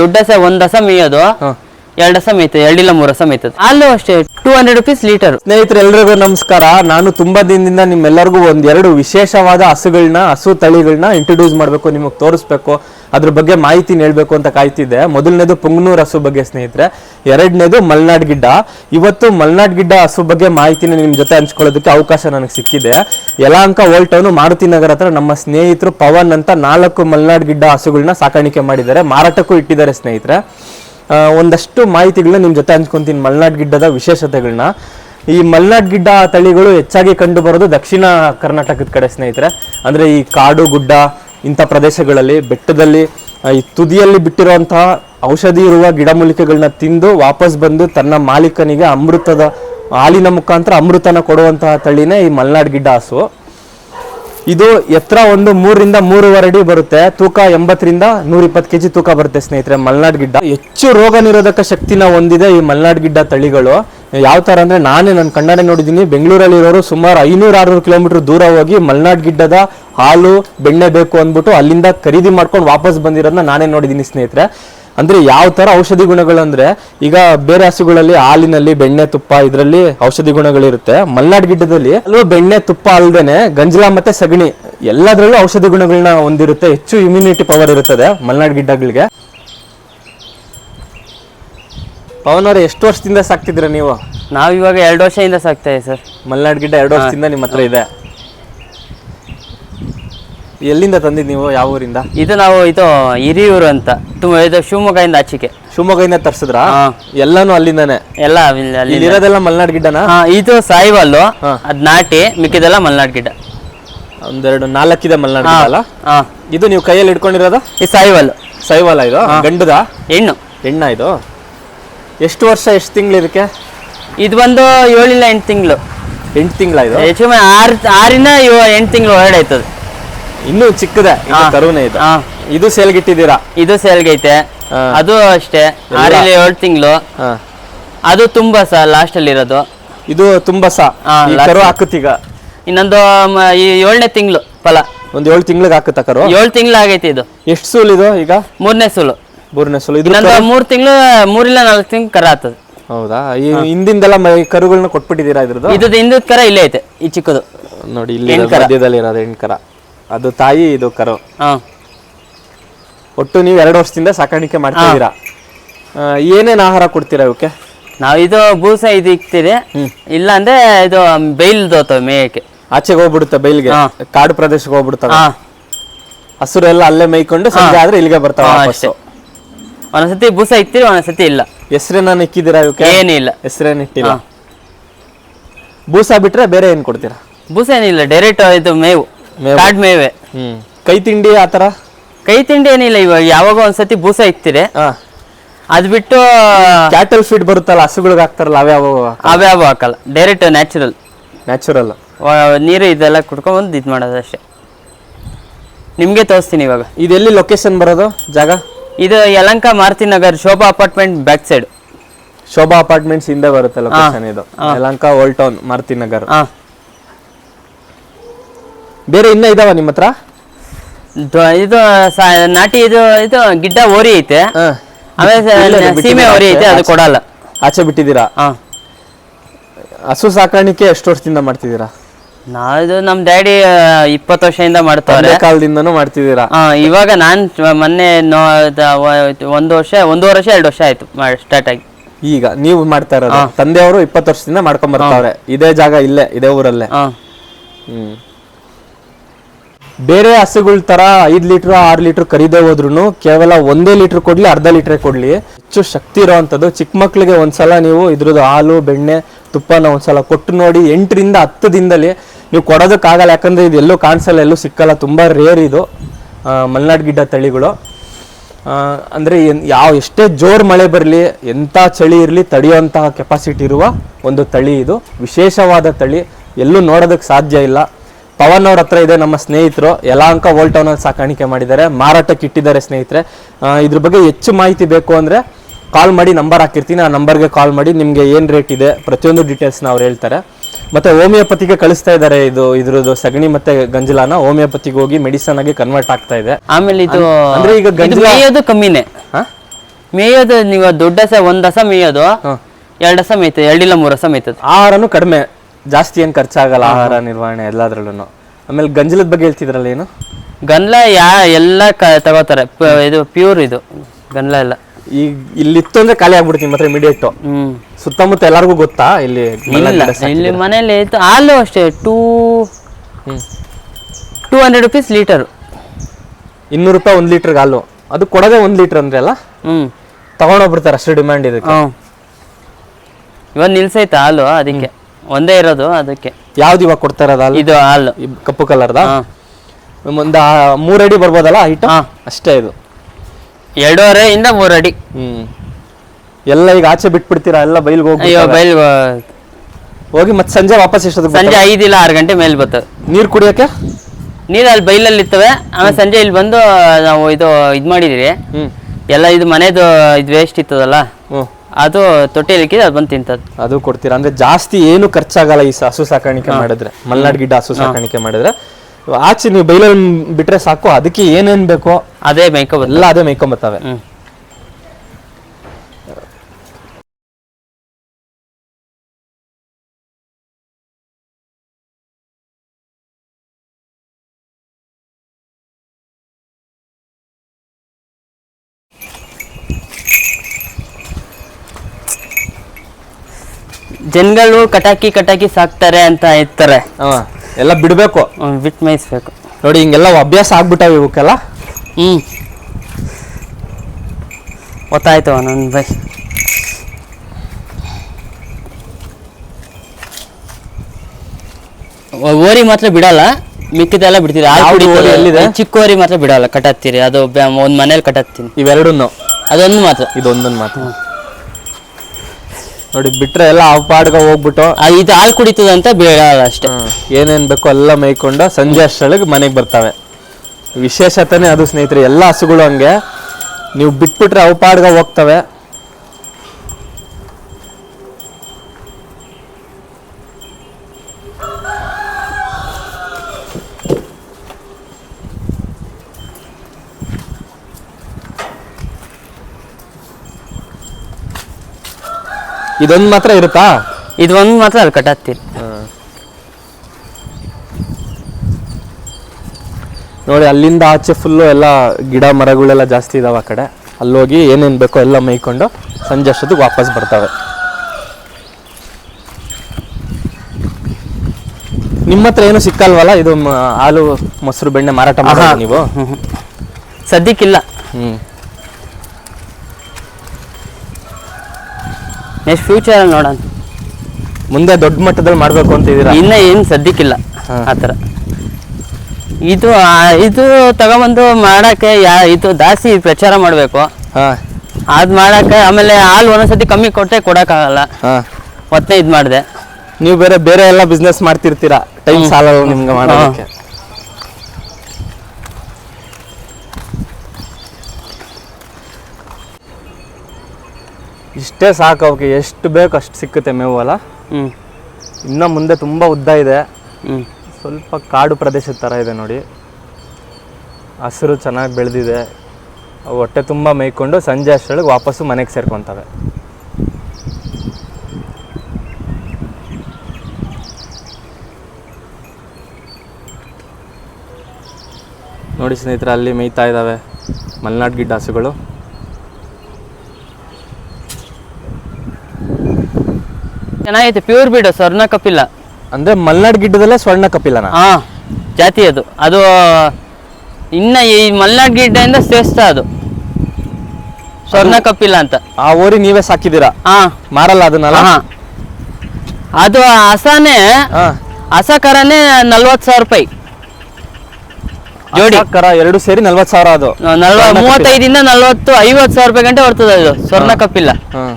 ದೊಡ್ಡ ಸ ಒಂದ್ ಹಸ ಮೇಯೋದು ಎರಡು ಹಸ ಮೇಯ್ತದೆ ಎರಡಿಲ್ಲ ಮೂರು ಹಸ ಮೇಯ್ತದೆ. ಅಲ್ಲೂ ಅಷ್ಟೇ ಟೂ ಹಂಡ್ರೆಡ್ ರುಪೀಸ್ ಲೀಟರ್ ಸ್ನೇಹಿತರೆ ಎಲ್ರಿಗೂ ನಮಸ್ಕಾರ. ನಾನು ತುಂಬಾ ದಿನದಿಂದ ನಿಮ್ಮೆಲ್ಲರಿಗೂ ಒಂದೆರಡು ವಿಶೇಷವಾದ ಹಸುಗಳನ್ನ ಹಸು ತಳಿಗಳನ್ನ ಇಂಟ್ರೊಡ್ಯೂಸ್ ಮಾಡಬೇಕು ನಿಮಗೆ ತೋರಿಸ್ಬೇಕು. ಅದ್ರ ಬಗ್ಗೆ ಮಾಹಿತಿ ಹೇಳ್ಬೇಕು ಅಂತ ಕಾಯ್ತಿದ್ದೆ. ಮೊದಲನೇದು ಪುಂಗ್ನೂರ್ ಹಸು ಬಗ್ಗೆ ಸ್ನೇಹಿತರೆ, ಎರಡನೇದು ಮಲ್ನಾಡ್ ಗಿಡ್ಡ. ಇವತ್ತು ಮಲ್ನಾಡ್ ಗಿಡ್ಡ ಹಸು ಬಗ್ಗೆ ಮಾಹಿತಿನ ನಿಮ್ ಜೊತೆ ಹಂಚ್ಕೊಳ್ಳೋದಕ್ಕೆ ಅವಕಾಶ ನನಗೆ ಸಿಕ್ಕಿದೆ. ಯಲಾಂಕ ಓಲ್ಡ್ ಟೌನ್ ಮಾರುತಿ ನಗರ ಹತ್ರ ನಮ್ಮ ಸ್ನೇಹಿತರು ಪವನ್ ಅಂತ ನಾಲ್ಕು ಮಲ್ನಾಡ್ ಗಿಡ್ಡ ಹಸುಗಳನ್ನ ಸಾಕಾಣಿಕೆ ಮಾಡಿದ್ದಾರೆ. ಮಾರಾಟಕ್ಕೂ ಇಟ್ಟಿದ್ದಾರೆ ಸ್ನೇಹಿತರೆ. ಒಂದಷ್ಟು ಮಾಹಿತಿಗಳನ್ನ ನಿಮ್ ಜೊತೆ ಹಂಚ್ಕೊಂತೀನಿ. ಮಲ್ನಾಡ್ ಗಿಡ್ಡದ ವಿಶೇಷತೆಗಳನ್ನ ಈ ಮಲ್ನಾಡ್ ಗಿಡ್ಡ ತಳಿಗಳು ಹೆಚ್ಚಾಗಿ ಕಂಡು ಬರೋದು ದಕ್ಷಿಣ ಕರ್ನಾಟಕದ ಕಡೆ ಸ್ನೇಹಿತರೆ. ಅಂದ್ರೆ ಈ ಕಾಡು ಗುಡ್ಡ ಇಂಥ ಪ್ರದೇಶಗಳಲ್ಲಿ ಬೆಟ್ಟದಲ್ಲಿ ಈ ತುದಿಯಲ್ಲಿ ಬಿಟ್ಟಿರುವಂತಹ ಔಷಧಿ ಇರುವ ಗಿಡಮೂಲಿಕೆಗಳನ್ನ ತಿಂದು ವಾಪಸ್ ಬಂದು ತನ್ನ ಮಾಲೀಕನಿಗೆ ಅಮೃತದ ಹಾಲಿನ ಮುಖಾಂತರ ಅಮೃತನ ಕೊಡುವಂತಹ ತಳಿನೇ ಈ ಮಲ್ನಾಡ್ ಗಿಡ್ಡ ಹಸು. ಇದು ಎತ್ತರ ಒಂದು ಮೂರರಿಂದ ಮೂರುವರೆ ಅಡಿ ಬರುತ್ತೆ. ತೂಕ ಎಂಬತ್ತರಿಂದ ನೂರ ಇಪ್ಪತ್ತು ಕೆಜಿ ತೂಕ ಬರುತ್ತೆ ಸ್ನೇಹಿತರೆ ಮಲ್ನಾಡ್ ಗಿಡ್ಡ. ಹೆಚ್ಚು ರೋಗ ನಿರೋಧಕ ಶಕ್ತಿನ ಹೊಂದಿದೆ ಈ ಮಲ್ನಾಡ್ ಗಿಡ್ಡ ತಳಿಗಳು. ಯಾವ ತರ ಅಂದ್ರೆ ನಾನೇ ನನ್ನ ಕಣ್ಣಾರೆ ನೋಡಿದ್ದೀನಿ. ಬೆಂಗಳೂರಲ್ಲಿ ಇರೋರು ಸುಮಾರು ಐನೂರು ಆರ್ನೂರು ಕಿಲೋಮೀಟರ್ ದೂರ ಹೋಗಿ ಮಲ್ನಾಡ್ ಗಿಡ್ಡದ ಹಾಲು, ಬೆಣ್ಣೆ ಬೇಕು ಅಂದ್ಬಿಟ್ಟು ಅಲ್ಲಿಂದ ಖರೀದಿ ಮಾಡ್ಕೊಂಡು ವಾಪಸ್ ಬಂದಿರೋದನ್ನ ನಾನೇ ನೋಡಿದ್ದೀನಿ ಸ್ನೇಹಿತರೆ. ಅಂದ್ರೆ ಯಾವ ತರ ಔಷಧಿ ಗುಣಗಳು ಅಂದ್ರೆ, ಈಗ ಬೇರೆ ಹಸುಗಳಲ್ಲಿ ಹಾಲಿನಲ್ಲಿ ಬೆಣ್ಣೆ, ತುಪ್ಪ ಇದರಲ್ಲಿ ಔಷಧಿ ಗುಣಗಳಿರುತ್ತೆ. ಮಲ್ನಾಡ್ ಗಿಡ್ಡದಲ್ಲಿ ಅಲ್ಲೂ ಬೆಣ್ಣೆ, ತುಪ್ಪ ಅಲ್ದೇನೆ ಗಂಜಲ ಮತ್ತೆ ಸಗಣಿ, ಎಲ್ಲದರಲ್ಲೂ ಔಷಧಿ ಗುಣಗಳನ್ನ ಹೊಂದಿರುತ್ತೆ. ಹೆಚ್ಚು ಇಮ್ಯುನಿಟಿ ಪವರ್ ಇರುತ್ತದೆ ಮಲ್ನಾಡ್ ಗಿಡ್ಡಗಳಿಗೆ. ಪವನ್ ಅವ್ರೆ ಎಷ್ಟು ವರ್ಷದಿಂದ ಸಾಕ್ತಿದ್ರ ನೀವು? ನಾವು ಇವಾಗ ಎರಡು ವರ್ಷದಿಂದ ಸಾಕ್ತಾ ಇದೆ ಸರ್. ಮಲ್ನಾಡ್ ಗಿಡ್ಡ ಎರಡು ವರ್ಷದಿಂದ ನಿಮ್ಮ ಹತ್ರ ಇದೆ. ಎಲ್ಲಿಂದ ತಂದಿದ್ ನೀವು? ಯಾವ ಊರಿಂದ? ಇದು ನಾವು ಇದು ಹಿರಿಯೂರು ಅಂತ. ತುಂಬ ಇದು ಶಿವಮೊಗ್ಗದಿಂದ ಆಚೆಗೆ. ಶಿವಮೊಗ್ಗದಿಂದ ತರ್ಸಿದ್ರಾ? ಹಾ. ಎಲ್ಲಾನು ಅಲ್ಲಿಂದಾನೆ? ಎಲ್ಲ ಅಲ್ಲಿ- ಅಲ್ಲಿ ಇಲ್ಲಿರೋದೆಲ್ಲ ಮಲ್ನಾಡ್ ಗಿಡ್ಡನಾ? ಹಾ ಇದು ಸಾಯಿವಲ್ಲು ಅದ್ ನಾಟಿ ಮಿಕ್ಕಿದೆಲ್ಲ ಮಲ್ನಾಡ್ ಗಿಡ್ಡ. ಒಂದೆರಡು ನಾಲ್ಕಿದೆ ಮಲ್ನಾಡ್ ಗಿಡ್ಡ ಅಲ್ಲ ಹಾ. ಇದು ನೀವು ಕೈಯಲ್ಲಿ ಇಟ್ಕೊಂಡಿರೋದು? ಈ ಸಾಯಿವಾಲ್ ಸಾಯಿವಾಲ ಇದು? ಗಂಡದ? ಹೆಣ್ಣು. ಹೆಣ್ಣ ಇದು? ಎಷ್ಟು ವರ್ಷ ಎಷ್ಟು ತಿಂಗಳು ಇದಕ್ಕೆ? ಇದು ಬಂದು ಏಳಿಲ್ಲ ಎಂಟು ತಿಂಗಳು. ಎಂಟು ತಿಂಗಳ ಇದು? ಹೆಚ್ಚು ಕಮ್ಮಿ ಆರು ಆರಿಂದ ಎಂಟು ತಿಂಗಳು ಹೊರಡೆ ಆಯ್ತದೆ. ಇನ್ನೂ ಚಿಕ್ಕದೆ ಹಾ. ಕರುನೇ ಇದು. ಹಾ. ಇದು ಸೇಲ್ಗಿಟ್ಟಿದ್ದೀರಾ? ಇದು ಸೇಲ್ಗೈತೆ. ಹಾ. ಅದು ಅಷ್ಟೇ ಆರಿಂದ ಏಳು ತಿಂಗಳು. ಹಾ. ಅದು ತುಂಬಾ ಸಹ ಲಾಸ್ಟ್ ಅಲ್ಲಿ ಇರೋದು ಇದು ತುಂಬಾ ಸಾ? ಹಾ, ಈ ಕರು. ಹಾಕುತ್ತೀಗ ಇನ್ನೊಂದು ಮ- ಈ ಏಳನೇ ತಿಂಗಳು ಫಲ. ಒಂದು ಏಳು ತಿಂಗಳಿಗೆ ಹಾಕುತ್ತ ಕರು? ಏಳು ತಿಂಗಳು ಆಗೈತೆ ಇದು. ಎಷ್ಟು ಸೂಲ್ ಇದು ಈಗ? ಮೂರನೇ ಸುಲು. ಮೂರನೇ ಸಲ ಇದು ಇನ್ನೊಂದು ಮೂರು ತಿಂಗಳು ಮೂರಿಲ್ಲ ನಾಲ್ಕು ತಿಂಗಳು ಕರ ಆಗ್ತದೆ. ಹೌದಾ? ಈ ಹಿಂದಿಂದೆಲ್ಲ ಮ- ಕರುಗಳನ್ನ ಕೊಟ್ಬಿಟ್ಟಿದ್ದೀರಾ ಇದ್ರದ್ದು? ಇದು ಹಿಂದದ ಕರ ಇಲ್ಲೇ ಐತೆ ಈ ಚಿಕ್ಕದು. ನೋಡಿ ಇಲ್ಲಿ ಮಧ್ಯದಲ್ಲಿ ಇರೋದು ಹೆಣ್ಣು ಕರ. ಅದು ತಾಯಿ ಇದು ಕರು. ಹಾ. ಒಟ್ಟು ನೀವು ಎರಡು ವರ್ಷದಿಂದ ಸಾಕಾಣಿಕೆ ಮಾಡ್ತಿದ್ದೀರಾ ಆ, ಏನೇನ್ ಆಹಾರ ಕೊಡ್ತೀರಾ ಇವಕ್ಕೆ? ನಾವು ಇದು ಬೂಸ ಇದು ಇಕ್ತೀರಿ. ಇಲ್ಲ ಅಂದ್ರೆ ಇದು ಬೈಲ್ ದೋತವೆ ಮೇಯಕ್ಕೆ. ಆಚೆಗೆ ಹೋಗ್ಬಿಡುತ್ತೆ ಬೈಲ್ಗೆ? ಹಾ. ಕಾಡು ಪ್ರದೇಶಕ್ಕೆ ಹೋಗ್ಬಿಡ್ತವೆ? ಹಾ. ಹಸುರೆಲ್ಲ ಅಲ್ಲೇ ಮೇಯ್ಕೊಂಡು ಸಂಜೆ ಆದ್ರೆ ಇಲ್ಲಿಗೆ ಬರ್ತಾವ ವಾಪಸ್ಸು. ಒಂದೊಂದ್ಸತಿ ಬೂಸ ಇತ್ತಿರಿ ಒಂದೊಂದ್ಸತಿ ಇಲ್ಲ. ಹೆಸ್ರೇನ ಇಕ್ಕಿದ್ದೀರಾ ಇವಕ್ಕೆ? ಏನಿಲ್ಲ ಹೆಸ್ರೇನ್ ಇಟ್ಟಿಲ್ಲ? ಹಾ. ಬೂಸ ಬಿಟ್ರೆ ಬೇರೆ ಏನು ಕೊಡ್ತೀರಾ? ಬೂಸ ಏನಿಲ್ಲ ಡೈರೆಕ್ಟ್ ಇದು ಮೇವು ಮೇವು. ಕಾಡ್ ಮೇವೆ. ಹ್ಮ್. ಕೈ ತಿಂಡಿ ಆತರ ಕೈ ತಿಂಡಿ ಏನಿಲ್ಲ ಇವಾಗ ಯಾವಾಗ ಒಂದ್ಸತಿ ಬೂಸ ಇಕ್ತೀರಿ ಹಾ. ಅದ್ ಬಿಟ್ಟು ಕ್ಯಾಟಲ್ ಫೀಡ್ ಬರುತ್ತಲ್ಲ ಹಸುಗಳಿಗೆ ಹಾಕ್ತಾರಲ್ಲ ಅವ್ಯಾವ ಅವ್ಯಾವ ಹಾಕಲ್ಲ ಡೈರೆಕ್ಟ್ ನ್ಯಾಚುರಲ್ ನ್ಯಾಚುರಲ್ ನೀರು ಇದೆಲ್ಲ ಕುಡ್ಕೊಂಡ್ಬಂದು ಇದು ಮಾಡೋದು ಅಷ್ಟೇ ನಿಮಗೆ ತೋರಿಸ್ತೀನಿ ಇವಾಗ. ಇದೆಲ್ಲಿ ಲೊಕೇಶನ್ ಬರೋದು ಜಾಗ? ಇದು Yelahanka Maruti Nagar Shobha apartment back side. Shobha apartments ಹಿಂದೆ ಬರುತ್ತೆ ಲೊಕೇಶನ್ ಇದು. Yelahanka old town Maruti Nagar. ಹಾ ಬೇರೆ ಇನ್ನ ಇದಾವ ನಿಮ್ಮ ಹತ್ರ? ಇದು ಸಾ- ನಾಟಿ ಇದು ಇದು ಗಿಡ್ಡ ಓರಿ ಐತೆ. ಹಾ. ಆಮೇಲೆ ಸೀಮೆ ಬಿಟ್ಟಿದ್ದೀರಾ? ಓರಿ ಐತೆ ಅದು ಕೊಡಲ್ಲ. ಆಚೆ ಬಿಟ್ಟಿದ್ದೀರಾ? ಹಾ ಹಸು ಸಾಕಾಣಿಕೆ ಎಷ್ಟು ವರ್ಷದಿಂದ ಮಾಡ್ತಿದ್ದೀರಾ? ನಾವಿದು ನಮ್ ಡ್ಯಾಡಿ ಇಪ್ಪತ್ತು ವರ್ಷದಿಂದ ಮಾಡ್ತಾರೆ ತಂದೆ ಕಾಲದಿಂದನೂ ಮಾಡ್ತಿದ್ದೀರಾ? ಹಾ ಇವಾಗ ನಾನ್ ಚ- ಮೊನ್ನೆ ನೋ ದ- ವ- ಒಂದು ವರ್ಷ ಒಂದೂವರೆ ವರ್ಷ ಎರಡು ವರ್ಷ ಆಯ್ತು ಸ್ಟಾರ್ಟ್ ಆಗಿ. ಈಗ ನೀವು ಮಾಡ್ತಾ ಇರೋದು. ತಂದೆಯವರು ಇಪ್ಪತ್ತು ವರ್ಷದಿಂದ ಮಾಡ್ಕೊಂಡ್ ಬರ್ತಾರೆ ಇದೇ ಜಾಗ ಇಲ್ಲೇ ಇದೇ ಊರಲ್ಲೇ. ಹಾ ಹ್ಮ್. ಬೇರೆ ಹಸುಗಳ ತರ ಐದು ಲೀಟರ್, ಆರು ಲೀಟರ್ ಕರೀದೇ ಹೋದ್ರು ಕೇವಲ ಒಂದೇ ಲೀಟರ್ ಕೊಡ್ಲಿ, ಅರ್ಧ ಲೀಟರ್ ಕೊಡ್ಲಿ. ಹೆಚ್ಚು ಶಕ್ತಿ ಇರುವಂತದ್ದು ಚಿಕ್ಕ ಮಕ್ಕಳಿಗೆ ಒಂದ್ಸಲ ನೀವು ಇದ್ರದ್ದು ಹಾಲು, ಬೆಣ್ಣೆ, ತುಪ್ಪನ ಒಂದ್ಸಲ ಕೊಟ್ಟು ನೋಡಿ, ಎಂಟರಿಂದ ಹತ್ತು ದಿನದಲ್ಲಿ ನೀವು ಕೊಡೋದಕ್ಕಾಗಲ್ಲ. ಯಾಕಂದ್ರೆ ಇದು ಎಲ್ಲೂ ಕಾಣಿಸಲ್ಲ, ಎಲ್ಲೂ ಸಿಕ್ಕಲ್ಲ. ತುಂಬಾ ರೇರ್ ಇದು. ಮಲ್ನಾಡ್ ಗಿಡ್ಡ ತಳಿಗಳು. ಅಂದ್ರೆ ಯಾವ ಎಷ್ಟೇ ಜೋರ್ ಮಳೆ ಬರಲಿ ಎಂಥ ಚಳಿ ಇರಲಿ, ತಡೆಯುವಂತಹ ಕೆಪಾಸಿಟಿ ಇರುವ ಒಂದು ತಳಿ ಇದು. ವಿಶೇಷವಾದ ತಳಿ. ಎಲ್ಲೂ ನೋಡೋದಕ್ಕೆ ಸಾಧ್ಯ ಇಲ್ಲ. ಪವನ್ ಅವ್ರ ಹತ್ರ ಇದೆ ನಮ್ಮ ಸ್ನೇಹಿತರು. ಯಲಾಂಕ ಓಲ್ಡ್ ಟೌನ್ ಅಲ್ಲಿ ಸಾಕಾಣಿಕೆ ಮಾಡಿದ್ದಾರೆ. ಮಾರಾಟಕ್ಕೆ ಇಟ್ಟಿದ್ದಾರೆ ಸ್ನೇಹಿತರೆ. ಇದ್ರ ಬಗ್ಗೆ ಹೆಚ್ಚು ಮಾಹಿತಿ ಬೇಕು ಅಂದ್ರೆ ಕಾಲ್ ಮಾಡಿ ನಂಬರ್ ಹಾಕಿರ್ತೀನಿ. ಆ ನಂಬರ್ಗೆ ಕಾಲ್ ಮಾಡಿ ನಿಮಗೆ ಏನ್ ರೇಟ್ ಇದೆ ಪ್ರತಿಯೊಂದು ಡೀಟೇಲ್ಸ್ನ ಅವ್ರು ಹೇಳ್ತಾರೆ. ಮತ್ತೆ ಹೋಮಿಯೋಪತಿಗೆ ಕಳಿಸ್ತಾ ಇದ್ದಾರೆ ಇದು ಇದ್ರದ್ದು ಸಗಣಿ ಮತ್ತೆ ಗಂಜಲಾನ. ಹೋಮಿಯೋಪತಿಗೆ ಹೋಗಿ ಮೆಡಿಸನ್ ಆಗಿ ಕನ್ವರ್ಟ್ ಆಗ್ತಾ ಇದೆ. ಆಮೇಲೆ ಇದು ಅಂದ್ರೆ ಈಗ ಗಂಜಲ- ಮೇಯೋದು ಕಮ್ಮಿನೇ? ಮೇಯೋದು ನೀವು ದೊಡ್ಡ ಸಹ ಒಂದ್ ಹಸ ಮೇಯೋದು. ಎರಡು ಹಸ ಮೇಯ್ತದೆ ಎರಡಿಲ್ಲ ಮೂರು ಹಸ ಮೇಯ್ತದೆ. ಆಹಾರನೂ ಕಡಿಮೆ. ಜಾಸ್ತಿ ಏನು ಖರ್ಚಾಗಲ್ಲ ಆಹಾರ ನಿರ್ವಹಣೆ ಎಲ್ಲದರಲ್ಲೂ ಆಮೇಲೆ ಗಂಜಲದ ಬಗ್ಗೆ ಹೇಳ್ತಿದ್ರಲ್ಲ ಏನು? ಗನ್ಲ ಯಾ ಎಲ್ಲ ಕ ತಗೋತಾರೆ. ಪ- ಇದು ಪ್ಯೂರ್ ಇದು ಗನ್ಲ ಎಲ್ಲ. ಇಲ್ಲಿ ಇತ್ತು ಅಂದ್ರೆ ಖಾಲಿ ಆಗ್ಬಿಡ್ತೀನಿ ಮಾತ್ರ ಇಮಿಡಿಯೇಟ್ ಹ್ಮ್. ಸುತ್ತಮುತ್ತ ಎಲ್ಲರಿಗೂ ಗೊತ್ತಾ? ಇಲ್ಲಿ ಇಲ್ಲ ಇಲ್ಲಿ ಮನೇಲಿ ಇತ್ತು ಹಾಲು ಅಷ್ಟೇ two. Two hundred rupees litre. ಇನ್ನೂರು ರೂಪಾಯಿ ಒಂದ್ ಲೀಟರ್ ಹಾಲು. ಅದು ಕೊಡೋದೇ ಒಂದ್ ಲೀಟರ್ ಅಂದ್ರೆ ಅಲ್ಲ? ಹ್ಮ್. ತಗೊಂಡೋಗ್ಬಿಡ್ತಾರೆ ಅಷ್ಟು ಡಿಮ್ಯಾಂಡ್ ಇದಕ್ಕೆ. ಹ್ಮ್. ಇವಾಗ ನಿಲ್ಸೈತೆ ಹಾಲು ಅದಕ್ಕೆ? ಒಂದೇ ಇರೋದು ಅದಕ್ಕೆ. ಯಾವ್ದು ಇವಾಗ ಕೊಡ್ತಾ ಇರೋದು ಇದು ಹಾಲು. ಕಪ್ಪು ಕಲರ್ದ? ಒಂದು ಮೂರು ಅಡಿ ಬರ್ಬೋದಲ್ಲ ಹೈಟ್ ಹಾ. ಅಷ್ಟೇ ಇದು. ಎರಡೂವರೆ ಇಂದ ಮೂರು ಅಡಿ ಹ್ಮ್. ಎಲ್ಲ ಈಗ ಆಚೆ ಬಿಟ್ಬಿಡ್ತೀರಾ? ಎಲ್ಲ ಬೈಲ್ಗೆ ಹೋಗಿ ಅಯ್ಯೋ ಬೈಲ್ ಹೋಗಿ ಮತ್ತೆ ಸಂಜೆ ವಾಪಸ್ ಎಷ್ಟೊತ್ತಿಗೆ ಸಂಜೆ ಐದಿಲ್ಲ ಆರು ಗಂಟೆ ಮೇಲೆ ಬರ್ತದೆ. ನೀರು ಕುಡಿಯೋಕೆ? ನೀರು ಅಲ್ಲಿ ಬೈಲಲ್ಲಿ ಇರ್ತವೆ. ಆಮೇಲೆ ಸಂಜೆ ಇಲ್ಲಿ ಬಂದು ನಾವು ಇದು ಇದು ಮಾಡಿದಿರಿ. ಎಲ್ಲ ಇದು ಮನೆದು ಇದು ವೇಸ್ಟ್ ಇತ್ತದಲ್ಲ? ಹ್ಞೂ ಅದು ತೊಟ್ಟಿಯಲ್ಲಿ ಇಕ್ಕಿದ್ರೆ ಅದು ಬಂದು ತಿಂತದ್ದು. ಅದು ಕೊಡ್ತೀರಾ? ಅಂದ್ರೆ ಜಾಸ್ತಿ ಏನು ಖರ್ಚಾಗಲ್ಲ ಈ ಹಸು ಸಾಕಾಣಿಕೆ ಮಾಡಿದ್ರೆ. ಮಲ್ನಾಡ್ ಗಿಡ್ಡ ಹಸು ಸಾಕಾಣಿಕೆ ಮಾಡಿದ್ರೆ. ಆಚೆ ನೀವು ಬೈಲಲ್ಲಿ ಬಿಟ್ರೆ ಸಾಕು ಅದಕ್ಕೆ ಏನೇನ್ ಬೇಕೋ ಅದೇ ಮೇಯ್ಕೊ ಬರ್ತದೆ ಎಲ್ಲ ಅದೇ ಮೇಯ್ಕೊಂಬತ್ತವೆ ಜನಗಳು ಕಟಾಕಿ ಕಟಾಕಿ ಸಾಕ್ತಾರೆ ಅಂತ ಇರ್ತಾರೆ. ಹಾ ಎಲ್ಲ ಬಿಡಬೇಕು. ಬಿಟ್ ಮೈಸ್ಬೇಕು ಮೇಯಿಸ್ಬೇಕು. ನೋಡಿ ಹಿಂಗೆಲ್ಲ ಅಭ್ಯಾಸ ಆಗ್ಬಿಟ್ಟಾವ ಇವಕ್ಕೆಲ್ಲ. ಹ್ಮ್. ಗೊತ್ತಾಯ್ತು ನನ್ನ ಬೈ. ಓ- ಓರಿ ಮಾತ್ರ ಬಿಡಲ್ಲ. ಮಿಕ್ಕಿದೆಲ್ಲ ಬಿಡ್ತೀರಿ. ಆ ಯಾವ್ದು ಕುಡಿತದೆ. ಓರಿ ಎಲ್ಲಿದೆ? ಚಿಕ್ಕ ಓರಿ ಮಾತ್ರ ಬಿಡಲ್ಲ. ಕಟ್ಟತ್ತೀರಿ ಅದು ಬ್ಯಾ- ಒಂದ್ ಮನೇಲಿ ಕಟ್ಟತ್ತೀನಿ ಇವೆರಡನ್ನು. ಅದೊಂದು ಮಾತ್ರ. ಇದೊಂದನ್ನು ಮಾತ್ರ. ನೋಡಿ ಬಿಟ್ರೆ ಎಲ್ಲ ಆ ಪಾಡ್ಗ ಹೋಗ್ಬಿಟ್ಟು ಆ, ಇದು ಹಾಲು ಕುಡಿತದ ಅಂತ ಬೇಡ ಅಷ್ಟೇ. ಏನೇನ್ ಬೇಕೋ ಎಲ್ಲ ಮೇಯ್ಕೊಂಡು ಸಂಜೆ ಅಷ್ಟರೊಳಗೆ ಮನೆಗೆ ಬರ್ತವೆ. ವಿಶೇಷತೆನೇ ಅದು ಸ್ನೇಹಿತರೆ ಎಲ್ಲ ಹಸುಗಳು ಹಂಗೆ. ನೀವು ಬಿಟ್ಬಿಟ್ರೆ ಅವು ಪಾಡ್ಗ ಹೋಗ್ತವೆ. ಇದೊಂದು ಮಾತ್ರ ಇರುತ್ತಾ? ಇದೊಂದು ಮಾತ್ರ ಅಲ್ಲಿ ಕಟ್ಟತ್ತೀರಿ ನೋಡಿ ಅಲ್ಲಿಂದ ಆಚೆ ಫುಲ್ಲು ಎಲ್ಲ ಗಿಡ ಮರಗಳೆಲ್ಲ ಜಾಸ್ತಿ ಇದಾವೆ ಆ ಕಡೆ. ಅಲ್ಲೋಗಿ ಏನೇನು ಬೇಕೋ ಎಲ್ಲ ಮೇಯ್ಕೊಂಡು ಸಂಜೆ ಅಷ್ಟೊತ್ತಿಗೆ ವಾಪಸ್ ಬರ್ತವೆ. ನಿಮ್ಮ ಹತ್ರ ಏನು ಸಿಕ್ಕಲ್ವಲ್ಲ? ಇದು ಮ- ಹಾಲು ಮೊಸರು ಬೆಣ್ಣೆ ಮಾರಾಟ ಮಾಡ್ತೀವಿ ನೀವು? ಸದ್ಯಕ್ಕಿಲ್ಲ ಹ್ಮ್. ನೆಕ್ಸ್ಟ್ ಫ್ಯೂಚರಲ್ಲಿ ನೋಡೋಣ. ಮುಂದೆ ದೊಡ್ಡ ಮಟ್ಟದಲ್ಲಿ ಮಾಡ್ಬೇಕು ಅಂತ ಇದೀರಾ ಇನ್ನ ಏನು ಸದ್ಯಕ್ಕಿಲ್ಲ. ಆ ಥರ. ಇದು ಆ, ಇದು ತಗೊಂಬಂದು ಮಾಡಕ್ಕೆ ಯಾ ಇದು ಜಾಸ್ತಿ ಪ್ರಚಾರ ಮಾಡಬೇಕು. ಹಾ. ಅದು ಮಾಡಕ್ಕೆ ಆಮೇಲೆ ಹಾಲು ಒಂದೊಂದ್ಸತಿ ಕಮ್ಮಿ ಕೊಟ್ಟೆ ಕೊಡೋಕ್ಕಾಗಲ್ಲ. ಹಾ. ಮತ್ತೆ ಇದು ಮಾಡಿದೆ. ನೀವು ಬೇರೆ ಬೇರೆ ಎಲ್ಲ ಬಿಸ್ನೆಸ್ ಮಾಡ್ತಿರ್ತೀರಾ? ಟೈಮ್ ಸಾಲಲ್ಲ ನಿಮ್ಗೆ ಮಾಡೋದಕ್ಕೆ. ಇಷ್ಟೇ ಸಾಕು ಅವಕ್ಕೆ. ಎಷ್ಟು ಬೇಕು ಅಷ್ಟು ಸಿಕ್ಕುತ್ತೆ ಮೇವು ಅಲ್ಲ ಹ್ಞೂ ಇನ್ನೂ ಮುಂದೆ ತುಂಬ ಉದ್ದ ಇದೆ. ಹ್ಞೂ ಸ್ವಲ್ಪ ಕಾಡು ಪ್ರದೇಶದ ಥರ ಇದೆ ನೋಡಿ. ಹಸಿರು ಚೆನ್ನಾಗಿ ಬೆಳೆದಿದೆ. ಅವು ಹೊಟ್ಟೆ ತುಂಬ ಮೇಯ್ಕೊಂಡು ಸಂಜೆ ಅಷ್ಟರೊಳಗೆ ವಾಪಸ್ಸು ಮನೆಗೆ ಸೇರ್ಕೊತವೆ ನೋಡಿ ಸ್ನೇಹಿತರೆ ಅಲ್ಲಿ ಮೇಯ್ತಾ ಇದ್ದಾವೆ ಮಲೆನಾಡು ಗಿಡ್ಡ ಹಸುಗಳು. ಚೆನ್ನಾಗೈತೆ ಪ್ಯೂರ್ ಬಿಡು ಸ್ವರ್ಣ ಕಪಿಲ್ಲ ಅಂದ್ರೆ ಮಲ್ನಾಡ್ ಗಿಡ್ಡದಲ್ಲೇ ಸ್ವರ್ಣ ಕಪಿಲನ? ಹಾ ಜಾತಿ ಅದು. ಅದು ಇನ್ನ ಈ ಮಲ್ನಾಡ್ ಗಿಡ್ಡೆಯಿಂದ ಶ್ರೇಷ್ಠ ಅದು. ಸ್ವರ್ಣ ಕಪಿಲ್ಲ ಅಂತ. ಆ ಓರಿ ನೀವೇ ಸಾಕಿದ್ದೀರಾ? ಹಾ. ಮಾರಲ್ಲ ಅದನ್ನಲ್ಲ? ಹಾ. ಅದು ಹಸನೇ ಹಾಂ. ಹಸ ಕರನೇ ನಲ್ವತ್ತು ಸಾವಿರ ರೂಪಾಯಿ. ಜೋಡಿ. ಕರ ಎರಡು ಸೇರಿ ನಲ್ವತ್ತು ಸಾವಿರ ಅದು. ನಲ್ವ ಮೂವತ್ತೈದಿಂದ ನಲ್ವತ್ತು ಐವತ್ತು ಸಾವಿರ ರೂಪಾಯಿ ಗಂಟೆ ಬರ್ತದೆ ಅದು ಸ್ವರ್ಣ ಕಪಿಲ್ಲ ಹಾಂ.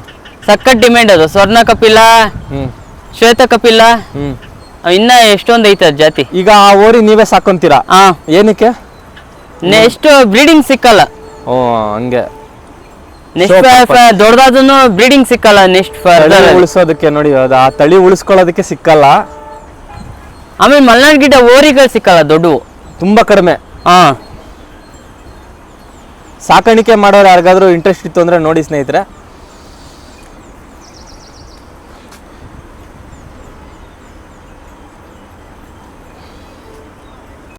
ಸಖತ್ ಡಿಮ್ಯಾಂಡ್ ಅದು. ಸ್ವರ್ಣ ಕಪಿಲ್ಲ ಹ್ಞೂ ಶ್ವೇತ ಕಪಿಲ ಇನ್ನ ಎಷ್ಟೊಂದ್ ಐತೆ ಅದ್ ಜಾತಿ. ಈಗ ಆ ಓರಿ ನೀವೇ ಸಾಕೊಂತೀರಾ? ಹಾ ಏನಕ್ಕೆ? ನೆಕ್ಸ್ಟ್ ಬ್ರೀಡಿಂಗ್ ಸಿಕ್ಕಲ್ಲ. ಓ ಹಂಗೆ. ನೆಕ್ಸ್ಟ್ ದೊಡ್ಡದಾದ್ರೂ ಬ್ರೀಡಿಂಗ್ ಸಿಕ್ಕಲ್ಲ ನೆಕ್ಸ್ಟ್ ಉಳಿಸೋದಕ್ಕೆ ನೋಡಿ ಆ ತಳಿ ಉಳಿಸ್ಕೊಳ್ಳೋದಕ್ಕೆ ಸಿಕ್ಕಲ್ಲ. ಆಮೇಲೆ ಮಲ್ನಾಡ್ ಗಿಡ ಓರಿಗಳು ಸಿಕ್ಕಲ್ಲ ದೊಡ್ಡವು. ತುಂಬಾ ಕಡಿಮೆ. ಹಾ ಸಾಕಾಣಿಕೆ ಮಾಡೋರು ಯಾರಿಗಾದ್ರೂ ಇಂಟ್ರೆಸ್ಟ್ ಇತ್ತು ಅಂದ್ರೆ ನೋಡಿ ಸ್ನೇಹಿತರೆ.